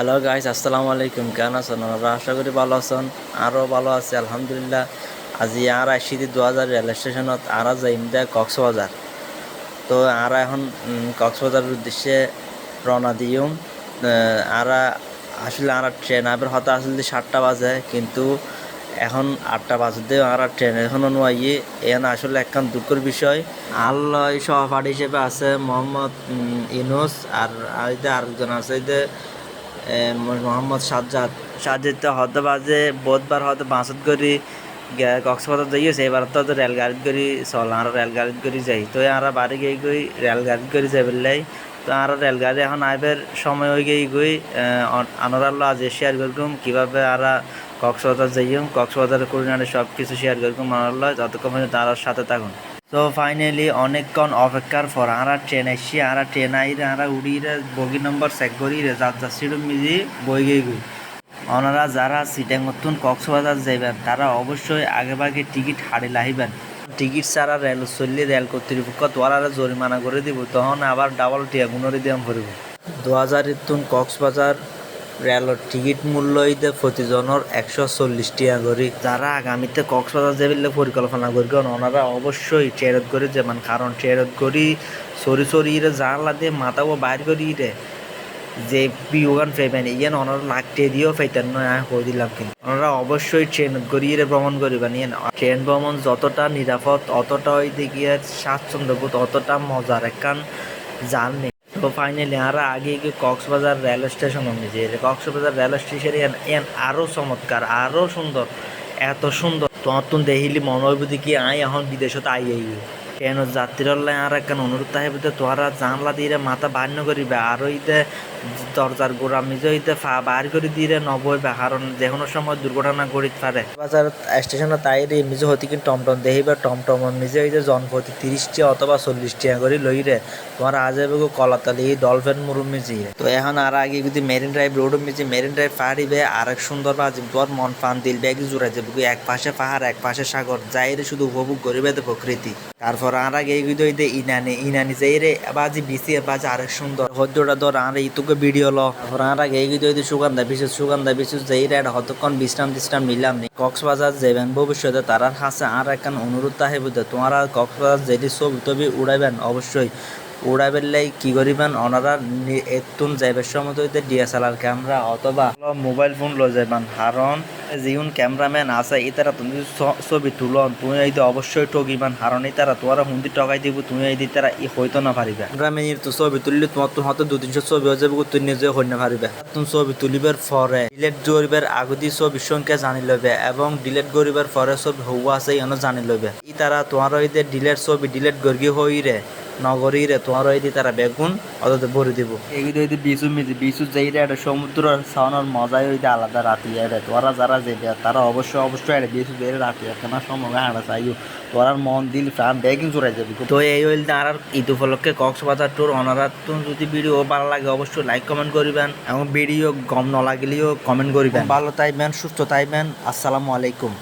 Hello guys আসসালামু আলাইকুম কেন আছেন? আপনারা আশা করি ভালো আছেন। আরও ভালো আছে, আলহামদুলিল্লাহ। আজি আর আইসি দু হাজার রেল স্টেশনত আর যাইম দে কক্সবাজার। তো আর এখন কক্সবাজারের উদ্দেশ্যে রওনা দিউম আর আসলে আর ট্রেন আবার হয়তো আসলে সাতটা বাজে, কিন্তু এখন আটটা বাজে বাজতে আর ট্রেন এখনও নোয়াইয়ে। এখানে আসলে একখান দুঃখের বিষয়। আল্লাহ সহপাঠী হিসেবে আছে মোহাম্মদ ইনুস আর আর একজন আছে মোহাম্মদ সাজ্জাদ। সাজ্জাদ হয়তো বাজে বুধবার হয়তো বাসত করি কক্সবাজার যাইছে এবার তো রেলগাড়িত করি চল আর রেলগাড়িত করি যাই। তো আর বাড়ি গিয়ে গই রেলগাড়িত করি যাই বললাই। তো আর রেলগাড়ি এখন আইবার সময় হয়ে গিয়ে গই আনারাল্লো আজ শেয়ার করুম কীভাবে আর কক্সবাজার যাইম কক্সবাজার কুড়িনারে সব কিছু শেয়ার করলাম আনারাল্লো যতক্ষণ তার সাথে থাকুন। তো ফাইনালি অনেকক্ষণ অপেক্ষার পর আরা ট্রেন আসছি আরা ট্রেন আইরে আরা উড়িয়ে বগি নম্বর চেক করি রে, যার যার সিট মিজি বই গই গই। ওনারা যারা সিটের মতন কক্সবাজার যাইবেন, তারা অবশ্যই আগেভাগে টিকিট হারে লাহিবেন। টিকিট ছাড়া রেল চললে রেল কর্তৃপক্ষ তোরা জরিমানা করে দিব, তখন আবার ডাবল টিয়া গুণরে দিয়ে ভরিব। দু হাজার কক্সবাজার রেলের টিকিট মূল্য ইদে প্রতিজনের একশো চল্লিশ টিয়া করি যারা আগামীতে কক্সবাজার যাবিলে পরিকল্পনা করবেন ওনারা অবশ্যই ট্রেনত করে যাবেন কারণ ট্রেনত করি, সরি সরি রে জানলা দিয়ে মাথাও বাইর করি রে যে বিয়োগান পেবেন ইয়ান ওনারা লাগতে দিয়েও পেতেন নয় আমি কই দিলাম কিন্তু। ওনারা অবশ্যই ট্রেন গড়িয়ে ভ্রমণ করিবেন, ইয়ান। ট্রেন ভ্রমণ যতটা নিরাপদ, অতটা ওই দিকে স্বাচ্ছন্দ্যবোধ অতটা মজার একখান জার্নি তো ফাইনালি আমরা আগে গিয়ে কক্সবাজার রেল স্টেশন যে কক্সবাজার রেল স্টেশন এন আরও চমৎকার আরও সুন্দর, এত সুন্দর। তুমি দেখিলি মনে হইব কি আই এখন বিদেশত আই আই কেন যাত্রীরা আর একখান অনুরোধ থাকবে তো তোরা জানলা দিয়ে মাথা বান্য করিবে। আর ওইতে দরজার গোড়া মিজে হইতে বার করে দিয়ে নবইবে কারণ যে কোনো সময় দুর্ঘটনা ঘটিতে পারে। বাজার স্টেশনে তাই রে মিজে হতে কিন্তু টমটম দেখিবে টমটম মিজে হইতে জনপ্রতি তিরিশটি অথবা চল্লিশটি করে লই রে। তোমার আজ এবার কলাতলি, ডলফিন, মুরুম মিজি তো এখন আর আগে যদি মেরিন ড্রাইভ, রোড মিজি, মেরিন ড্রাইভ পাহাড়িবে, আর এক সুন্দর বাজিম তোর মন পান দিল, ব্যাগি জুড়াই যাবে এক পাশে পাহাড়, এক পাশে সাগর। যাইরে শুধু উপভোগ করিবে তো প্রকৃতি। তারপর আর আগে এগুলো ইনানি ইনানি যাই রে বাজি বিসি বাজি আরেক সুন্দর। হদ্যটা ধর আর ইতুকে ভিডিও ল। আর আগে এগুলো হইতে সুগন্ধা বিশেষ সুগন্ধা বিশেষ যাই রে হতক্ষণ বিশ্রাম টিশ্রাম নিলাম নি। কক্সবাজার যাবেন ভবিষ্যতে তারার কাছে আর একখান অনুরোধ থাকে বুঝতে তোমারা কক্সবাজার যেটি ছবি টবি উড়াইবেন, অবশ্যই উড়াইবেন লাই কি করিবেন? ওনারা নি- এতুন যাইবার সময় ডিএসএলআর ক্যামেরা অথবা মোবাইল ফোন লই যাইবেন কারণ যিউন ক্যামেরাম্যান আছে ইতারা তুমি ছবি তুলন তুমি এই অবশ্যই ঠকিবান কারণ ইতারা তোমার হুন্দি টকাই দিব, তুমি এই দিতারা ই হইতো না পারিবে ক্যামেরাম্যানের তো ছবি তুললে তোমার তো হয়তো দু তিনশো ছবি হয়ে যাবে, তুমি নিজে হই না পারিবে তুমি ছবি তুলিবার পরে ডিলেট করিবার আগদি ছবির সংখ্যা জানি লবে এবং ডিলেট করিবার পরে ছবি হওয়া আছে ইনো জানি লবে ই তারা তোমার যে ডিলেট ছবি ডিলেট গর্গি হইরে নগরী রে তোমার ওই দিয়ে তারা বেগুন অত ভরে দিব। এইগুলো ওই বিচু মিজি বিচু যাই একটা সমুদ্র সাউনার মজাই ওই আলাদা রাতি রে তোরা যারা যাবে তারা অবশ্যই অবশ্যই এটা বিচু যাই রাতি কেন সময় হাঁটা চাইও। তোরার মন দিল প্রাণ বেগুন জোড়াই যাবে। তো এই হইল আর ঈদ উপলক্ষে কক্সবাজার ট্যুর অনারাত যদি ভিডিও ভালো লাগে অবশ্যই লাইক কমেন্ট করিবেন। এবং ভিডিও গম ন লাগলেও কমেন্ট করিবেন। ভালো তাইবেন সুস্থ তাইবেন আসসালামু আলাইকুম।